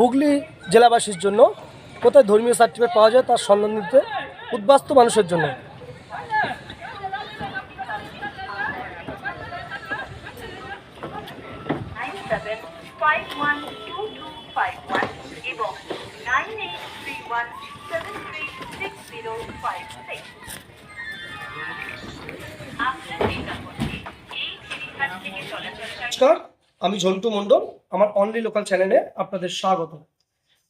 হুগলি জেলাবাসীর জন্য কোথায় ধর্মীয় সার্টিফিকেট পাওয়া যায় তার সন্ধান দিতে উদ্বাস্ত মানুষের জন্য। Nine seven five one two two five one এবং nine eight three one seven three six zero five six আপনার নিকটবর্তী এই ফেরিঘাট থেকে চলাচলকারী নমস্কার। আমি ঝন্টু মণ্ডল, আমার অনলি লোকাল চ্যানেলে আপনাদের স্বাগত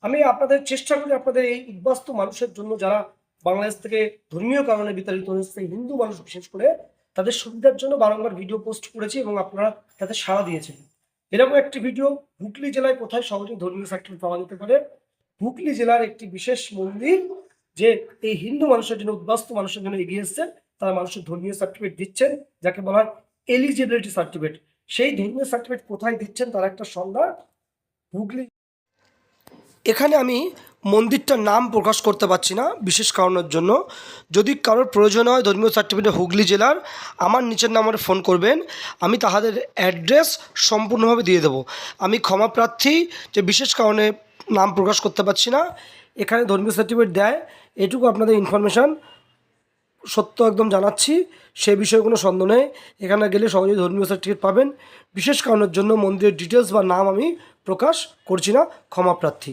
আমি আপনাদের চেষ্টা করি আপনাদের এই উদ্বাস্ত মানুষের জন্য যারা বাংলাদেশ থেকে ধর্মীয় কারণে বিতাড়িত হয়েছে হিন্দু মানুষ বিশেষ করে, তাদের সুবিধার জন্য বারংবার ভিডিও পোস্ট করেছি এবং আপনারা তাতে সাড়া দিয়েছেন। এরকম একটি ভিডিও হুগলি জেলায় কোথায় সহজে ধর্মীয় সার্টিফিকেট পাওয়া যেতে পারে? হুগলি জেলার একটি বিশেষ মন্দির, যে এই হিন্দু মানুষের জন্য, উদ্বাস্ত মানুষের জন্য এগিয়ে এসছেন, তারা মানুষের ধর্মীয় সার্টিফিকেট দিচ্ছেন, যাকে বলা হয় এলিজিবিলিটি সার্টিফিকেট সেই ধর্মীয় সার্টিফিকেট কোথায় দিচ্ছেন তার একটা সংজ্ঞা হুগলি এখানে আমি মন্দিরটার নাম প্রকাশ করতে পারছি না, বিশেষ কারণের জন্য। যদি কারোর প্রয়োজন হয়, ধর্মীয় সার্টিফিকেট হুগলি জেলার, আমার নিচের নাম্বারে ফোন করবেন, আমি তাহাদের অ্যাড্রেস সম্পূর্ণভাবে দিয়ে দেবো। আমি ক্ষমা প্রার্থী, যে বিশেষ কারণে নাম প্রকাশ করতে পারছি না, এখানে ধর্মীয় সার্টিফিকেট দেয়, এটুকু আপনাদের ইনফরমেশান সত্য একদম জানাচ্ছি, সে বিষয়ে কোনো সন্দেহ নেই। এখানে গেলে সহজেই ধর্মীয় সার্টিফিকেট পাবেন। বিশেষ কারণের জন্য মন্দিরের ডিটেলস বা নাম আমি প্রকাশ করছি না, ক্ষমা প্রার্থী।